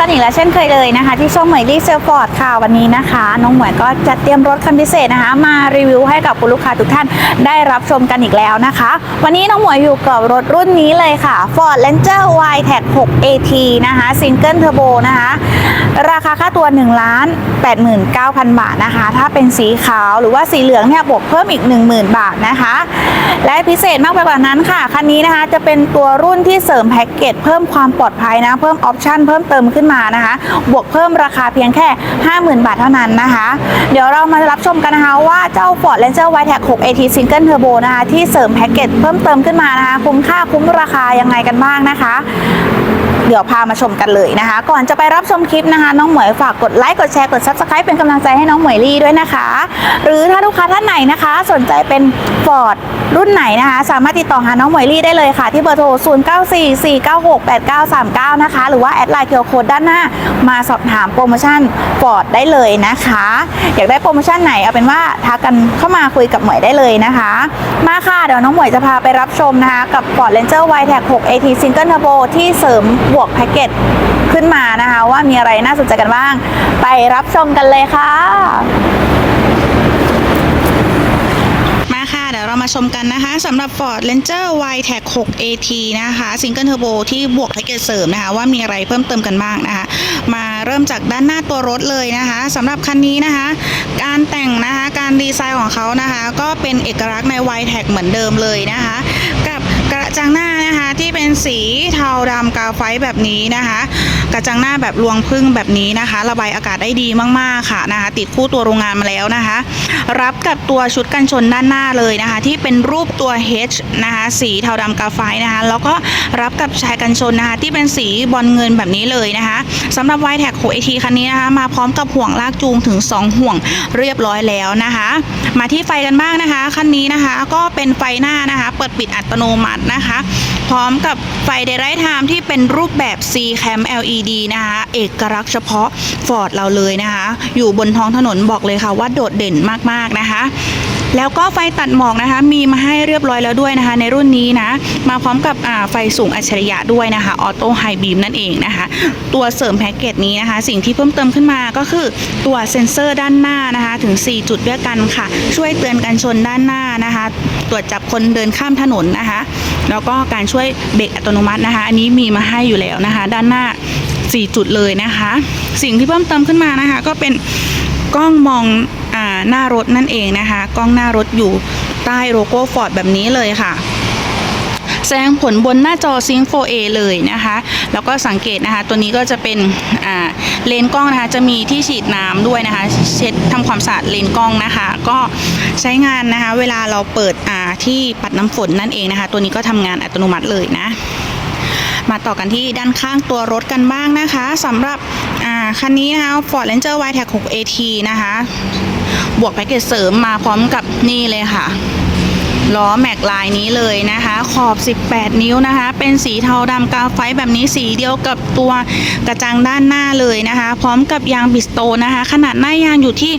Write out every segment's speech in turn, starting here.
กันอีกแล้วเช่นเคยเลยนะคะ ที่ช่องเหมยลี่เซลฟอร์ดค่ะวันนี้นะคะ น้องเหมยก็จะเตรียมรถคันพิเศษนะคะ มารีวิวให้กับคุณลูกค้าทุกท่านได้รับชมกันอีกแล้วนะคะ วันนี้น้องเหมยอยู่กับรถรุ่นนี้เลยค่ะ Ford Ranger Y Tech 6 AT นะคะซิงเกิลเทอร์โบนะคะ ราคาค่าตัว1ล้าน89,000 บาทนะคะ ถ้าเป็นสีขาวหรือว่าสีเหลืองเนี่ยบวกเพิ่มอีก 10,000 บาทนะคะ และพิเศษมากไปกว่านั้นค่ะคันนี้นะคะจะเป็นตัวรุ่นที่เสริมแพ็กเกจเพิ่มความปลอดภัยนะเพิ่มออปชั่นเพิ่มเติมขึ้นมานะคะ บวกเพิ่มราคาเพียงแค่ 50,000 บาทเท่านั้นนะคะ เดี๋ยวเรามารับชมกันนะคะว่าเจ้า Ford Ranger Y Tech 6 AT Single Turbo นะคะที่เสริมแพ็กเกจเพิ่มเติมขึ้นมานะคะ คุ้มค่าคุ้มราคายังไงกันบ้างนะคะ เดี๋ยวพามาชมกันเลยนะคะ ก่อนจะไปรับชมคลิปนะคะ น้องหมวยฝากกดไลค์กดแชร์กด subscribe เป็นกำลังใจให้น้องหมวยลี่ด้วยนะคะ หรือถ้าลูกค้าท่านไหนนะคะ สนใจเป็น Ford รุ่นไหนนะคะ สามารถติดต่อหาน้องหมวยลี่ได้เลยค่ะ ที่เบอร์โทร 0944968939 นะคะ หรือว่าแอดไลน์เคียวโคดด้านหน้ามาสอบถามโปรโมชั่นฟอร์ดได้เลยนะคะ อยากได้โปรโมชั่นไหนเอาเป็นว่าทักกันเข้ามาคุยกับหมวยได้เลยนะคะ มาค่ะเดี๋ยวน้องหมวยจะพาไปรับชมนะคะกับ Ford Ranger Y Tech 6 AT Single Turbo ที่เสริมบวกแพ็กเกจขึ้นมานะคะ ว่ามีอะไรน่าสนใจกันบ้าง ไปรับชมกันเลยค่ะ มาค่ะ เดี๋ยวเรามาชมกันนะคะสำหรับ Ford Ranger Y Tech 6 AT นะคะ Single Turbo ที่บวกแพ็กเกจเสริมนะคะว่ามีอะไรเพิ่มเติมกันบ้างนะคะมาเริ่มจากด้านหน้าตัวรถเลยนะคะสำหรับคันนี้นะคะ การแต่งนะคะการดีไซน์ของเขานะคะ ก็เป็นเอกลักษณ์ใน Y Tech เหมือนเดิมเลยนะคะ ระจังหน้านะคะที่เป็นสีเทาดำกาไฟแบบนี้นะคะ กระจังหน้าแบบรวงพึ่งแบบนี้นะคะ ระบายอากาศได้ดีมากๆค่ะนะคะ ติดคู่ตัวโรงงานมาแล้วนะคะ รับกับตัวชุดกันชนด้านหน้าเลยนะคะ ที่เป็นรูปตัว H นะคะสีเทาดำกาไฟนะคะ แล้วก็รับกับชายกันชนนะคะ ที่เป็นสีบอลเงินแบบนี้เลยนะคะสำหรับ y t e c 6 AT คันนี้นะคะมาพร้อมกับห่วงลากจูงถึง 2 ห่วงเรียบร้อยแล้วนะคะ มาที่ไฟกันบ้างนะคะคันนี้นะคะก็เป็นไฟหน้านะคะ เปิดปิดอัตโนมัตินะคะพร้อมกับไฟ Daylight Time ที่เป็นรูปแบบ C cam LED นะคะ เอกลักษณ์เฉพาะ Ford เราเลยนะคะ อยู่บนท้องถนนบอกเลยค่ะว่าโดดเด่นมากๆนะคะ แล้วก็ไฟตัดหมอกนะคะ มีมาให้เรียบร้อยแล้วด้วยนะคะ ในรุ่นนี้นะ มาพร้อมกับไฟสูงอัจฉริยะด้วยนะคะออโต้ไฮบีมนั่นเองนะคะ ตัวเสริมแพ็กเกจนี้นะคะ สิ่งที่เพิ่มเติมขึ้นมาก็คือตัวเซ็นเซอร์ด้านหน้านะคะ ถึง 4 จุดด้วยกันค่ะ ช่วยเตือนการชนด้านหน้านะคะ ตรวจจับคนเดินข้ามถนนนะคะ แล้วก็การช่วยเบรกอัตโนมัตินะคะ อันนี้มีมาให้อยู่แล้วนะคะ ด้านหน้า 4 จุดเลยนะคะ สิ่งที่เพิ่มเติมขึ้นมานะคะ ก็เป็นกล้องมองหน้ารถนั่นเองนะคะ กล้องหน้ารถอยู่ใต้โลโก้ฟอร์ดแบบนี้เลยค่ะ แสดงผลบนหน้าจอ Sync 4A เลยนะคะ แล้วก็สังเกตนะคะ ตัวนี้ก็จะเป็นเลนกล้องนะคะ จะมีที่ฉีดน้ำด้วยนะคะ เช็ดทำความสะอาดเลนกล้องนะคะ ก็ใช้งานนะคะ เวลาเราเปิดที่ปัดน้ำฝนนั่นเองนะคะ ตัวนี้ก็ทำงานอัตโนมัติเลยนะมาต่อกันที่ด้านข้างตัวรถกันบ้างนะคะสำหรับคันนี้นะคะ Ford Ranger Y Tech 6 AT นะคะ บวกแพ็กเกจเสริมมาพร้อมกับนี่เลยค่ะล้อแม็กลายนี้เลยนะคะ ขอบ 18 นิ้วนะคะ เป็นสีเทาดำกาไฟแบบนี้สีเดียวกับตัวกระจังด้านหน้าเลยนะคะ พร้อมกับยางบิสโตนนะคะ ขนาดหน้ายางอยู่ที่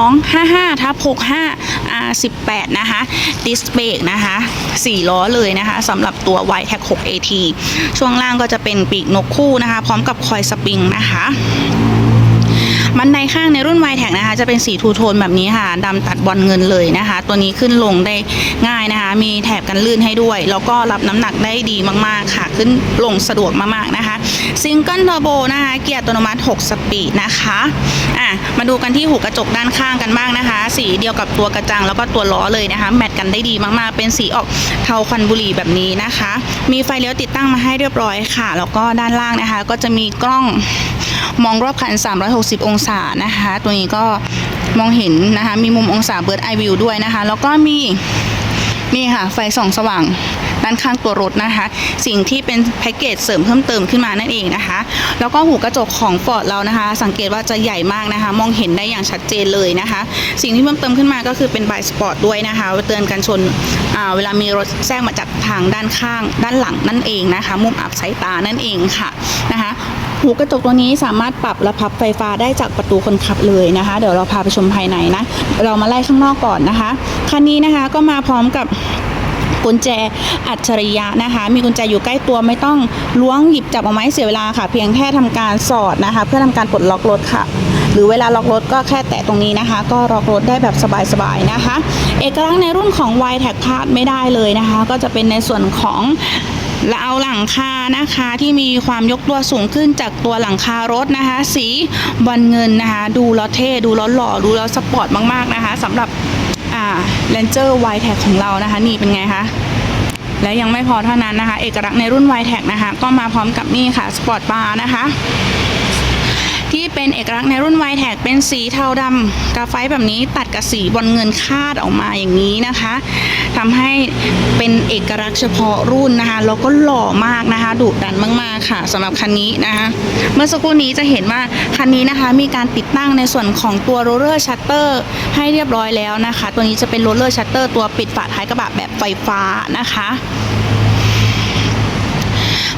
255ทับ65 R 18 นะคะดิสเบรกนะคะ4ล้อเลยนะคะสำหรับตัว Y Tech 6 AT ช่วงล่างก็จะเป็นปีกนกคู่นะคะ พร้อมกับคอยสปริงนะคะ บันไดข้างในรุ่น y t แท็นะคะจะเป็นสีทูโทนแบบนี้ค่ะดำตัดบอลเงินเลยนะคะ ตัวนี้ขึ้นลงได้ง่ายนะคะ มีแถบกันลื่นให้ด้วย แล้วก็รับน้ำหนักได้ดีมากๆค่ะ ขึ้นลงสะดวกมากๆนะคะซิงเกิลเทอร์โบนะคะ เกียร์อัตโนมัติ 6 สปีดนะคะอะมาดูกันที่หูกระจกด้านข้างกันบ้างนะคะ สีเดียวกับตัวกระจังแล้วก็ตัวล้อเลยนะคะ แมทกันได้ดีมากๆ เป็นสีออกเทาควันบุหรี่แบบนี้นะคะ มีไฟเลี้ยวติดตั้งมาให้เรียบร้อยค่ะ แล้วก็ด้านล่างนะคะ ก็จะมีกล้องมองรอบคัน 360 องศานะคะ ตัวนี้ก็มองเห็นนะคะ มีมุมองศาเบิร์ดไอวิวด้วยนะคะ แล้วก็มีนี่ค่ะ ไฟส่องสว่างด้านข้างตัวรถนะคะ สิ่งที่เป็นแพ็กเกจเสริมเพิ่มเติมขึ้นมานั่นเองนะคะ แล้วก็หูกระจกของฟอร์ดเรานะคะ สังเกตว่าจะใหญ่มากนะคะ มองเห็นได้อย่างชัดเจนเลยนะคะ สิ่งที่เพิ่มเติมขึ้นมาก็คือเป็นบายสปอร์ตด้วยนะคะเตือนการชนเวลามีรถแทรกมาจากทางด้านข้าง ด้านหลังนั่นเองนะคะ มุมอับสายตานั่นเองค่ะนะคะ หูกระจกตัวนี้สามารถปรับและพับไฟฟ้าได้จากประตูคนขับเลยนะคะ เดี๋ยวเราพาไปชมภายในนะ เรามาไล่ข้างนอกก่อนนะคะ คันนี้นะคะก็มาพร้อมกับกุญแจอัจฉริยะนะคะ มีกุญแจอยู่ใกล้ตัวไม่ต้องล้วงหยิบจับเอาไม้เสียเวลาค่ะ เพียงแค่ทำการสอดนะคะ เพื่อทำการปลดล็อกรถค่ะ หรือเวลาล็อกรถก็แค่แตะตรงนี้นะคะ ก็ล็อกรถได้แบบสบายๆนะคะ เอกลักษณ์ในรุ่นของ y t a g พลาดไม่ได้เลยนะคะ ก็จะเป็นในส่วนของ และเอาหลังคานะคะที่มีความยกตัวสูงขึ้นจากตัวหลังคารถนะคะ สีบอลเงินนะคะ ดูแล้วเท่ดูแล้วหล่อดูแล้วสปอร์ตมากๆนะคะสำหรับอ่า Ranger y t a g ของเรานะคะ นี่เป็นไงคะและยังไม่พอเท่านั้นนะคะ เอกลักษณ์ในรุ่นวแท็กนะคะ ก็มาพร้อมกับนี่ค่ะสปอร์ตบาร์นะคะ เป็นเอกลักษณ์ในรุ่น y t a g เป็นสีเทาดำกราไฟแบบนี้ตัดกับสีบอลเงินคาดออกมาอย่างนี้นะคะทำให้เป็นเอกลักษณ์เฉพาะรุ่นนะคะแล้วก็หล่อมากนะคะดุดันมากๆค่ะสำหรับคันนี้นะคะเมื่อสักครู่นี้จะเห็นว่าคันนี้นะคะมีการติดตั้งในส่วนของตัวโรลเลอร์ชัตเตอร์ให้เรียบร้อยแล้วนะคะ ตัวนี้จะเป็นโรลเลอร์ชัตเตอร์ตัวปิดฝาท้ายกระบะแบบไฟฟ้านะคะ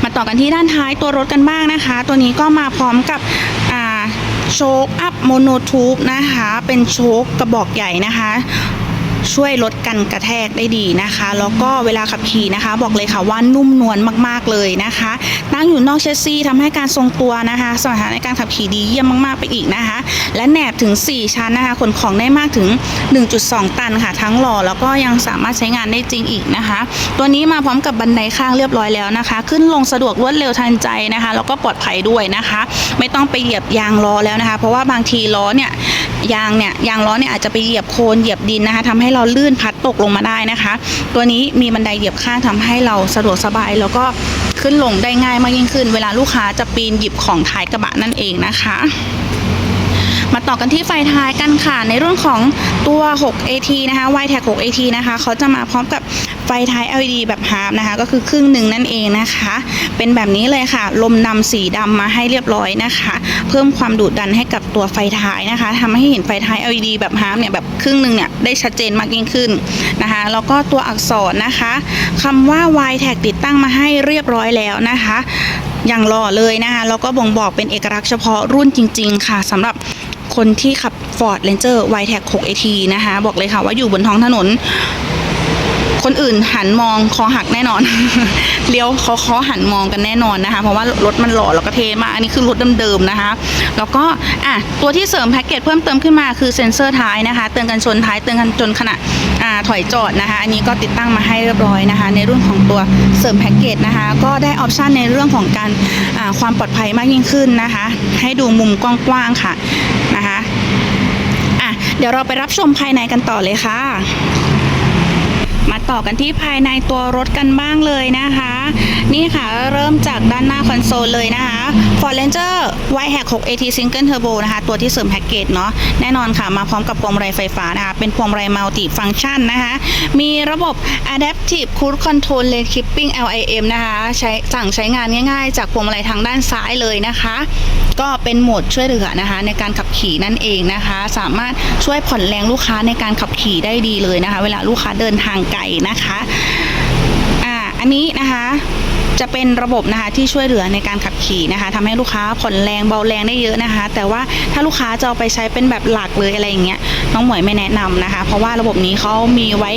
มาต่อกันที่ด้านท้ายตัวรถกันบ้างนะคะ ตัวนี้ก็มาพร้อมกับ โชคอัพโมโนทูบนะคะ เป็นโชคกระบอกใหญ่นะคะ ช่วยลดกันกระแทกได้ดีนะคะ แล้วก็เวลาขับขี่นะคะ บอกเลยค่ะว่านุ่มนวลมากๆเลยนะคะ ตั้งอยู่นอกเชสซีทำให้การทรงตัวนะคะสมรรถนในการขับขี่ดีเยี่ยมมากๆไปอีกนะคะ และแหนบถึง 4 ชั้นนะคะขนของได้มากถึง 1.2 ตันค่ะ ทั้งหล่อแล้วก็ยังสามารถใช้งานได้จริงอีกนะคะ ตัวนี้มาพร้อมกับบันไดข้างเรียบร้อยแล้วนะคะ ขึ้นลงสะดวกรวดเร็วทันใจนะคะ แล้วก็ปลอดภัยด้วยนะคะ ไม่ต้องไปเหยียบยางล้อแล้วนะคะ เพราะว่าบางทีล้อเนี่ยยางเนี่ยยางล้อเนี่ยอาจจะไปเหยียบโคลนเหยียบดินนะคะทำให้เราลื่นพัดตกลงมาได้นะคะ ตัวนี้มีบันไดเหยียบข้างทำให้เราสะดวกสบาย แล้วก็ขึ้นลงได้ง่ายมากยิ่งขึ้น เวลาลูกค้าจะปีนหยิบของท้ายกระบะนั่นเองนะคะ มาต่อกันที่ไฟท้ายกันค่ะ ในรุ่นของตัว 6AT นะคะ y t a g 6AT นะคะ เขาจะมาพร้อมกับไฟท้าย LED แบบฮาร์ปนะคะ ก็คือครึ่งหนึ่งนั่นเองนะคะ เป็นแบบนี้เลยค่ะ ลมนำสีดำมาให้เรียบร้อยนะคะ เพิ่มความดุดันให้กับตัวไฟท้ายนะคะทำให้เห็นไฟท้าย LED แบบฮาร์ปเนี่ยแบบครึ่งหนึ่งเนี่ยได้ชัดเจนมากยิ่งขึ้นนะคะ แล้วก็ตัวอักษรนะคะคำว่า y t a g ติดตั้งมาให้เรียบร้อยแล้วนะคะอย่างหล่อเลยนะคะแล้วก็บ่งบอกเป็นเอกลักษณ์เฉพาะรุ่นจริง ๆ ค่ะสำหรับ คนที่ขับ Ford Ranger y t a g 6AT นะคะ บอกเลยค่ะว่าอยู่บนท้องถนน คนอื่นหันมองคอหักแน่นอน เลี้ยวเขาเขาหันมองกันแน่นอนนะคะ เพราะว่ารถมันหล่อแล้วก็เท่มาก อันนี้คือรถเดิมๆนะคะ แล้วก็อะตัวที่เสริมแพ็กเกจเพิ่มเติมขึ้นมาคือเซ็นเซอร์ท้ายนะคะ เตือนกันชนท้ายเตือนกันจนขณะอ่าถอยจอดนะคะ อันนี้ก็ติดตั้งมาให้เรียบร้อยนะคะ ในรุ่นของตัวเสริมแพ็กเกจนะคะ ก็ได้ออปชันในเรื่องของการอ่าความปลอดภัยมากยิ่งขึ้นนะคะ ให้ดูมุมกว้างๆค่ะ เดี๋ยวเราไปรับชมภายในกันต่อเลยค่ะ มาต่อกันที่ภายในตัวรถกันบ้างเลยนะคะ นี่ค่ะเริ่มจากด้านหน้าคอนโซลเลยนะคะ Ford Ranger y h a c 6 AT Single Turbo นะคะ ตัวที่เสริมแพ็กเกจเนาะแน่นอนค่ะมาพร้อมกับพวงมาลัยไฟฟ้านะคะ เป็นพวงมาลัยมัลติฟัง c t ชันนะคะ มีระบบ Adaptive Cruise Control Lane Keeping LIM นะคะใช้สั่งใช้งานง่ายๆ จากพวงมาลัยทางด้านซ้ายเลยนะคะ ก็เป็นโหมดช่วยเหลือนะคะ ในการขับขี่นั่นเองนะคะ สามารถช่วยผ่อนแรงลูกค้าในการขับขี่ได้ดีเลยนะคะ เวลาลูกค้าเดินทางไกลนะคะอ่าอันนี้นะคะจะเป็นระบบนะคะที่ช่วยเหลือในการขับขี่นะคะทำให้ลูกค้าผ่อนแรงเบาแรงได้เยอะนะคะ แต่ว่าถ้าลูกค้าจะเอาไปใช้เป็นแบบหลักเลยอะไรอย่างเงี้ยน้องหมวยไม่แนะนำนะคะ เพราะว่าระบบนี้เขามีไว้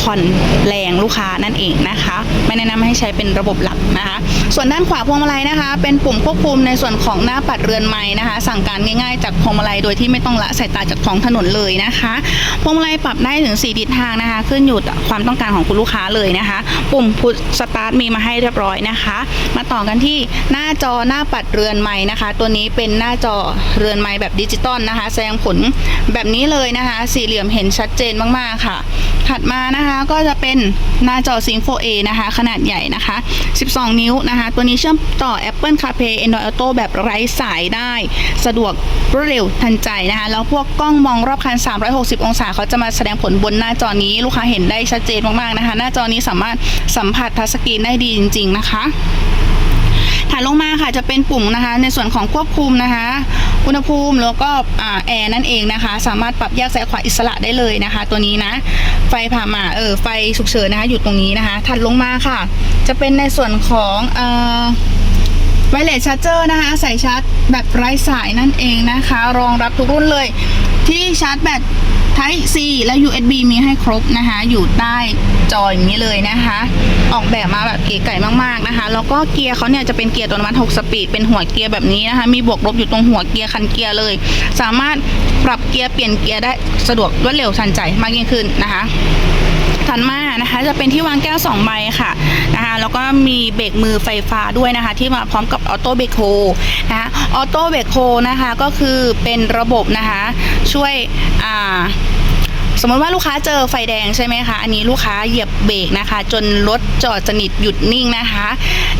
ผ่อนแรงลูกค้านั่นเองนะคะ ไม่แนะนำให้ใช้เป็นระบบหลักนะคะ ส่วนด้านขวาพวงมาลัยนะคะ เป็นปุ่มควบคุมในส่วนของหน้าปัดเรือนไม้นะคะ สั่งการง่ายๆจากพวงมาลัยโดยที่ไม่ต้องละสายตาจากท้องถนนเลยนะคะ พวงมาลัยปรับได้ถึง4ทิศทางนะคะ ขึ้นอยู่กับความต้องการของคุณลูกค้าเลยนะคะ ปุ่มพุชสตาร์ทมีมาให้เรียบร้อยนะคะ มาต่อกันที่หน้าจอหน้าปัดเรือนไม้นะคะ ตัวนี้เป็นหน้าจอเรือนไม้แบบดิจิตอลนะคะ แสดงผลแบบนี้เลยนะคะ สี่เหลี่ยมเห็นชัดเจนมากๆค่ะ ถัดมานะคะก็จะเป็นหน้าจอ Sync 4A นะคะ ขนาดใหญ่นะคะ 12 นิ้วนะคะ ตัวนี้เชื่อมต่อ Apple CarPlay Android Auto แบบไร้สายได้ สะดวกรวดเร็วทันใจนะคะ แล้วพวกกล้องมองรอบคัน 360 องศาเขาจะมาแสดงผลบนหน้าจอนี้ลูกค้าเห็นได้ชัดเจนมากๆนะคะ หน้าจอนี้สามารถสัมผัสทัชสกรีนได้ดีจริง ๆ นะคะ ถัดลงมาค่ะจะเป็นปุ่มนะคะ ในส่วนของควบคุมนะคะ อุณหภูมิแล้วก็แอร์นั่นเองนะคะ สามารถปรับแยกซ้ายขวาอิสระได้เลยนะคะ ตัวนี้นะ ไฟผ่ามาเออไฟฉุกเฉินนะคะอยู่ตรงนี้นะคะ ถัดลงมาค่ะ จะเป็นในส่วนของเอ่อไวเลสชาร์เจอร์นะคะใส่ชาร์จแบบไร้สายนั่นเองนะคะ รองรับทุกรุ่นเลย ที่ชาร์จแบต Type C และ USB มีให้ครบนะคะ อยู่ใต้จออย่างนี้เลยนะคะ ออกแบบมาแบบเก๋ไก่มากๆนะคะ แล้วก็เกียร์เขาเนี่ยจะเป็นเกียร์ตัวน้ำมัน6สปีด เป็นหัวเกียร์แบบนี้นะคะ มีบวกลบอยู่ตรงหัวเกียร์คันเกียร์เลย สามารถปรับเกียร์เปลี่ยนเกียร์ได้สะดวกรวดเร็วทันใจมากยิ่งขึ้นนะคะ ถัดมา นะคะจะเป็นที่วางแก้ว2ใบค่ะนะคะแล้วก็มีเบรกมือไฟฟ้าด้วยนะคะ ที่มาพร้อมกับออโต้เบรกโฮนะคะออโต้เบรกโฮนะคะก็คือเป็นระบบนะคะช่วยอ่า สมมติว่าลูกค้าเจอไฟแดงใช่ไหมคะ อันนี้ลูกค้าเหยียบเบรกนะคะ จนรถจอดสนิทหยุดนิ่งนะคะ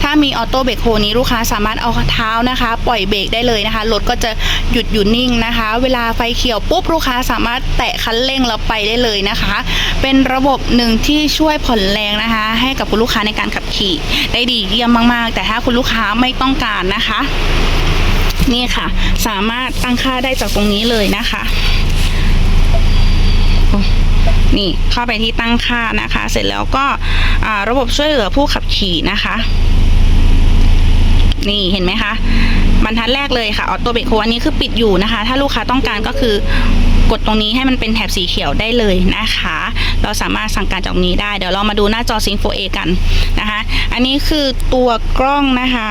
ถ้ามีออโต้เบรกโฮนี้ลูกค้าสามารถเอาเท้านะคะ ปล่อยเบรกได้เลยนะคะ รถก็จะหยุดอยู่นิ่งนะคะ เวลาไฟเขียวปุ๊บลูกค้าสามารถแตะคันเร่งแล้วไปได้เลยนะคะ เป็นระบบหนึ่งที่ช่วยผ่อนแรงนะคะ ให้กับคุณลูกค้าในการขับขี่ ได้ดีเยี่ยมมากๆ แต่ถ้าคุณลูกค้าไม่ต้องการนะคะ นี่ค่ะ สามารถตั้งค่าได้จากตรงนี้เลยนะคะ นี่เข้าไปที่ตั้งค่านะคะ เสร็จแล้วก็ระบบช่วยเหลือผู้ขับขี่นะคะ นี่เห็นไหมคะบรรทัดแรกเลยค่ะออโต้เบรกโฮอันนี้คือปิดอยู่นะคะ ถ้าลูกค้าต้องการก็คือกดตรงนี้ให้มันเป็นแถบสีเขียวได้เลยนะคะ เราสามารถสั่งการจากนี้ได้ เดี๋ยวเรามาดูหน้าจอ Sync 4A กันนะคะ อันนี้คือตัวกล้องนะคะ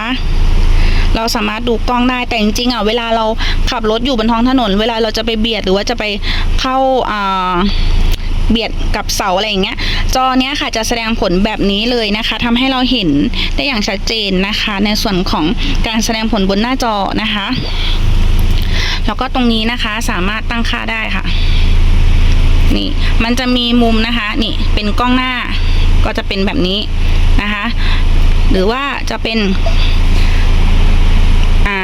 เราสามารถดูกล้องได้แต่จริงๆอะเวลาเราขับรถอยู่บนท้องถนน เวลาเราจะไปเบียดหรือว่าจะไปเข้าอ่าเบียดกับเสาอะไรอย่างเงี้ย จอเนี้ยค่ะจะแสดงผลแบบนี้เลยนะคะทำให้เราเห็นได้อย่างชัดเจนนะคะ ในส่วนของการแสดงผลบนหน้าจอนะคะ แล้วก็ตรงนี้นะคะสามารถตั้งค่าได้ค่ะ นี่ มันจะมีมุมนะคะ นี่เป็นกล้องหน้าก็จะเป็นแบบนี้นะคะ หรือว่าจะเป็น อ่า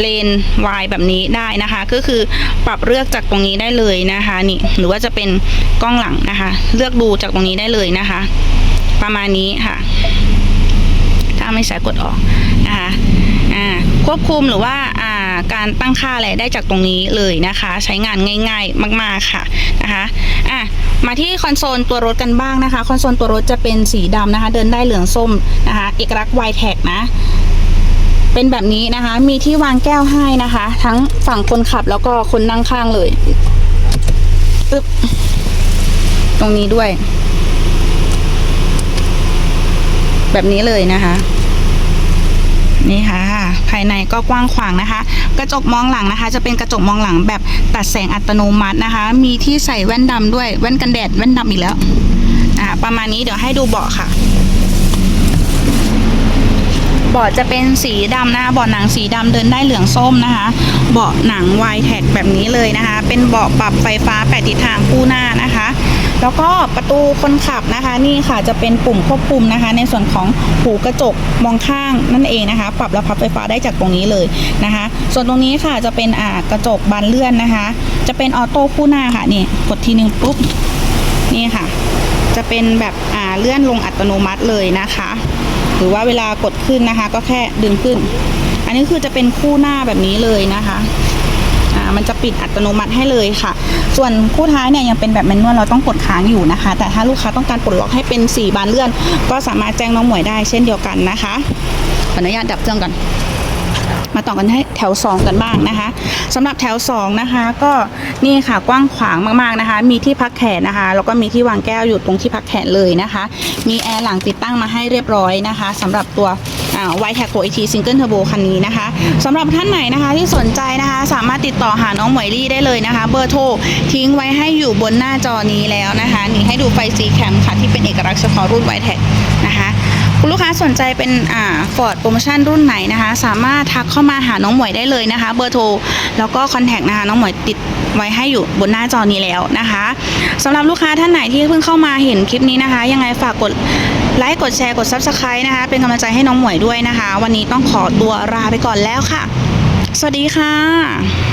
เลนวายแบบนี้ได้นะคะ ก็คือปรับเลือกจากตรงนี้ได้เลยนะคะนี่หรือว่าจะเป็นกล้องหลังนะคะ เลือกดูจากตรงนี้ได้เลยนะคะ ประมาณนี้ค่ะ ถ้าไม่ใช้กดออกนะคะอ่าควบคุมหรือว่าอ่าการตั้งค่าอะไรได้จากตรงนี้เลยนะคะ ใช้งานง่ายๆมาก ๆค่ะนะคะอะมาที่คอนโซลตัวรถกันบ้างนะคะ คอนโซลตัวรถจะเป็นสีดำนะคะ เดินได้เหลืองส้มนะคะเอกลักษณ์ y t a g นะ เป็นแบบนี้นะคะ มีที่วางแก้วให้นะคะ ทั้งฝั่งคนขับแล้วก็คนนั่งข้างเลยปึ๊บตรงนี้ด้วย แบบนี้เลยนะคะนี่ค่ะ ภายในก็กว้างขวางนะคะ กระจกมองหลังนะคะ จะเป็นกระจกมองหลังแบบตัดแสงอัตโนมัตินะคะ มีที่ใส่แว่นดำด้วยแว่นกันแดดแว่นดำอีกแล้วอ่าประมาณนี้เดี๋ยวให้ดูเบาะค่ะ เบาะจะเป็นสีดำนะคะเบาะหนังสีดำเดินได้เหลืองส้มนะคะ เบาะหนังวายแท็กแบบนี้เลยนะคะ เป็นเบาะปรับไฟฟ้าแปดทิศทางคู่หน้านะคะ แล้วก็ประตูคนขับนะคะ นี่ค่ะจะเป็นปุ่มควบคุมนะคะ ในส่วนของหูกระจกมองข้างนั่นเองนะคะ ปรับและพับไฟฟ้าได้จากตรงนี้เลยนะคะ ส่วนตรงนี้ค่ะจะเป็นอ่ากระจกบานเลื่อนนะคะ จะเป็นออโต้คู่หน้าค่ะนี่กดทีนึงปุ๊บนี่ค่ะ จะเป็นแบบอ่าเลื่อนลงอัตโนมัติเลยนะคะ รือว่าเวลากดขึ้นนะคะ ก็แค่ดึงขึ้น อันนี้คือจะเป็นคู่หน้าแบบนี้เลยนะคะอ่ามันจะปิดอัตโนมัติให้เลยค่ะ ส่วนคู่ท้ายเนี่ยยังเป็นแบบแมนนวลเราต้องกดค้างอยู่นะคะ แต่ถ้าลูกค้าต้องการปลดล็อกให้เป็นสีบานเลื่อน ก็สามารถแจ้งน้องหมวยได้เช่นเดียวกันนะคะ ขออนุญาตดับเครื่องก่อน มาต่อกันให้แถว 2 กันบ้างนะคะสำหรับแถว 2 นะคะ ก็นี่ค่ะกว้างขวางมากๆนะคะ มีที่พักแขนนะคะ แล้วก็มีที่วางแก้วอยู่ตรงที่พักแขนเลยนะคะ มีแอร์หลังติดตั้งมาให้เรียบร้อยนะคะสำหรับตัว ไวท์แท็กโกเอทีซิงเกิลเทอร์โบคันนี้นะคะสำหรับท่านไหนนะคะที่สนใจนะคะสามารถติดต่อหาน้องหมวยลี่ได้เลยนะคะ เบอร์โทรทิ้งไว้ให้อยู่บนหน้าจอนี้แล้วนะคะนี่ให้ดูไฟซีแคมค่ะที่เป็นเอกลักษณ์เฉพาะรุ่นไวท์แท็กนะคะคุณลูกค้าสนใจเป็นอ่าฟอร์ดโปรโมชั่นรุ่นไหนนะคะ สามารถทักเข้ามาหาน้องหมวยได้เลยนะคะ เบอร์โทรแล้วก็คอนแทคนะคะน้องหมวยติดไว้ให้อยู่บนหน้าจอนี้แล้วนะคะสำหรับลูกค้าท่านไหนที่เพิ่งเข้ามาเห็นคลิปนี้นะคะ ยังไงฝากกด ไลค์กดแชร์กด Subscribe นะคะ เป็นกำลังใจให้น้องหมวยด้วยนะคะ วันนี้ต้องขอตัวลาไปก่อนแล้วค่ะ สวัสดีค่ะ